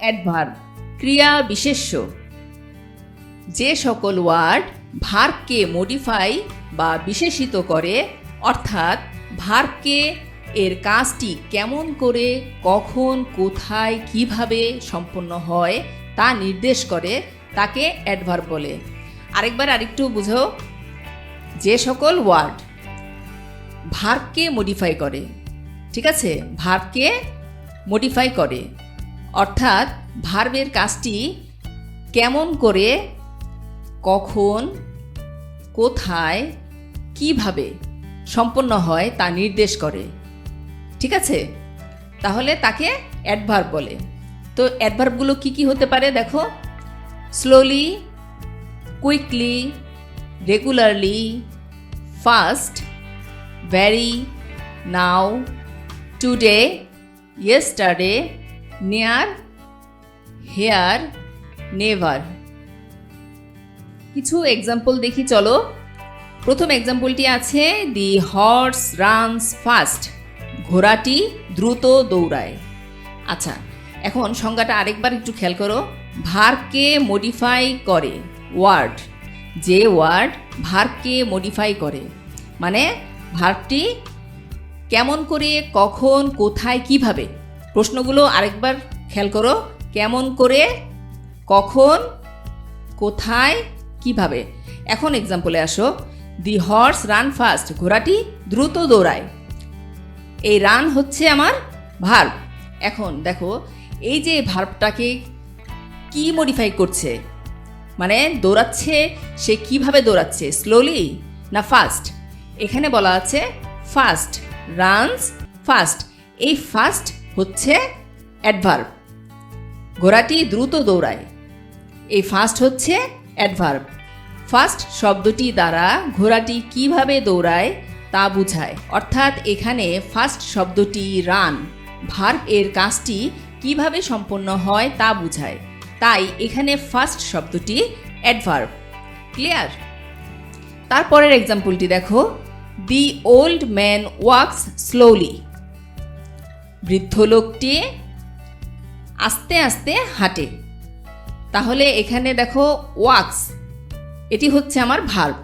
Adverb ক্রিয়া বিশেষ্য। যে সকল ওয়ার্ড ভার্বকে মডিফাই বা বিশেষিত করে, অর্থাৎ ভার্বকে এর কাজটি কেমন করে, কখন, কোথায়, কীভাবে সম্পন্ন হয় তা নির্দেশ করে, তাকে অ্যাডভার্ব বলে। আরেকবার আরেকটু বুঝো। যে সকল ওয়ার্ড ভার্বকে মডিফাই করে, ঠিক আছে? ভার্বকে মডিফাই করে। অর্থাৎ ভার্বের কাজটি কেমন করে, কখন, কোথায়, কীভাবে সম্পন্ন হয় তা নির্দেশ করে। ঠিক আছে? তাহলে তাকে অ্যাডভার্ব বলে। তো অ্যাডভার্বগুলো কি কি হতে পারে দেখো? Slowly quickly regularly fast very now today yesterday near, here, never. কিছু এক্সাম্পল দেখি, চলো। প্রথম এক্সাম্পলটি আছে, দি হর্স রানস ফাস্ট। ঘোড়াটি দ্রুত দৌড়ায়। আচ্ছা এখন সংজ্ঞাটা আরেকবার একটু খেয়াল করো। ভারকে মডিফাই করে ওয়ার্ড যে ওয়ার্ড ভারকে মডিফাই করে মানে ভার্বটি কেমন করে, কখন, কোথায়, কীভাবে। প্রশ্নগুলো আরেকবার খেয়াল করো। কেমন করে, কখন, কোথায়, কীভাবে? এখন এক্সাম্পলে আসো। দি হর্স রান ফাস্ট ঘোড়াটি দ্রুত দৌড়ায়। এই রান হচ্ছে আমার ভার্ব এখন দেখো, এই যে ভার্বটাকে কি মডিফাই করছে? মানে দৌড়াচ্ছে, সে কীভাবে দৌড়াচ্ছে? স্লোলি না ফাস্ট এখানে বলা আছে ফাস্ট রানস ফাস্ট এই ফাস্ট হচ্ছে অ্যাডভার্ব ঘোড়াটি দ্রুত দৌড়ায়। এই ফাস্ট হচ্ছে অ্যাডভার্ব ফাস্ট শব্দটি দ্বারা ঘোড়াটি কীভাবে দৌড়ায় তা বোঝায়। অর্থাৎ এখানে ফাস্ট শব্দটি রান ভার্ব এর কাজটি কীভাবে সম্পন্ন হয় তা বোঝায়। তাই এখানে ফার্স্ট শব্দটি অ্যাডভার্ব ক্লিয়ার তারপরের এক্সাম্পলটি দেখো। The old man walks slowly বৃদ্ধ লোকটি আস্তে আস্তে হাঁটে। তাহলে এখানে দেখো ওয়াক্স। এটি হচ্ছে আমার ভার্ব।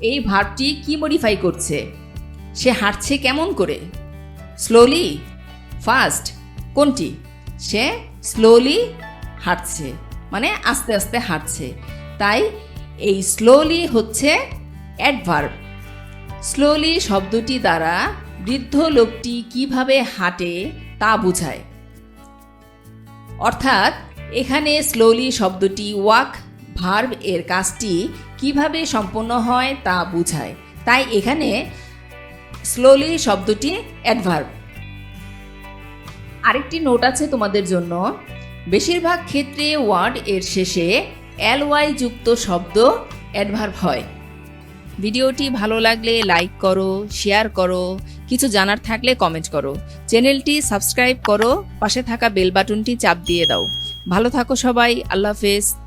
এই ভার্বটি কি মডিফাই করছে? সে হাঁটছে কেমন করে? স্লোলি ফাস্ট কোনটি? সে স্লোলি হাঁটছে মানে আস্তে আস্তে হাঁটছে। তাই এই স্লোলি হচ্ছে অ্যাডভার্ব। স্লোলি শব্দটি দ্বারা বৃদ্ধ লোকটি কীভাবে হাঁটে তা বোঝায়। অর্থাৎ, এখানে স্লোলি শব্দটি ওয়াক ভার্ব এর কাজটি কীভাবে সম্পন্ন হয় তা বোঝায়। তাই এখানে স্লোলি শব্দটি অ্যাডভার্ব আরেকটি নোট আছে তোমাদের জন্য। বেশিরভাগ ক্ষেত্রে ওয়ার্ড এর শেষে এল ওয়াই যুক্ত শব্দ অ্যাডভার্ব হয়। ভিডিওটি ভালো লাগলে লাইক করো, শেয়ার করো, কিছু জানার থাকলে কমেন্ট করো। চ্যানেলটি সাবস্ক্রাইব করো, পাশে থাকা বেল বাটনটি চাপ দিয়ে দাও। ভালো থাকো সবাই, আল্লাহ হাফেজ।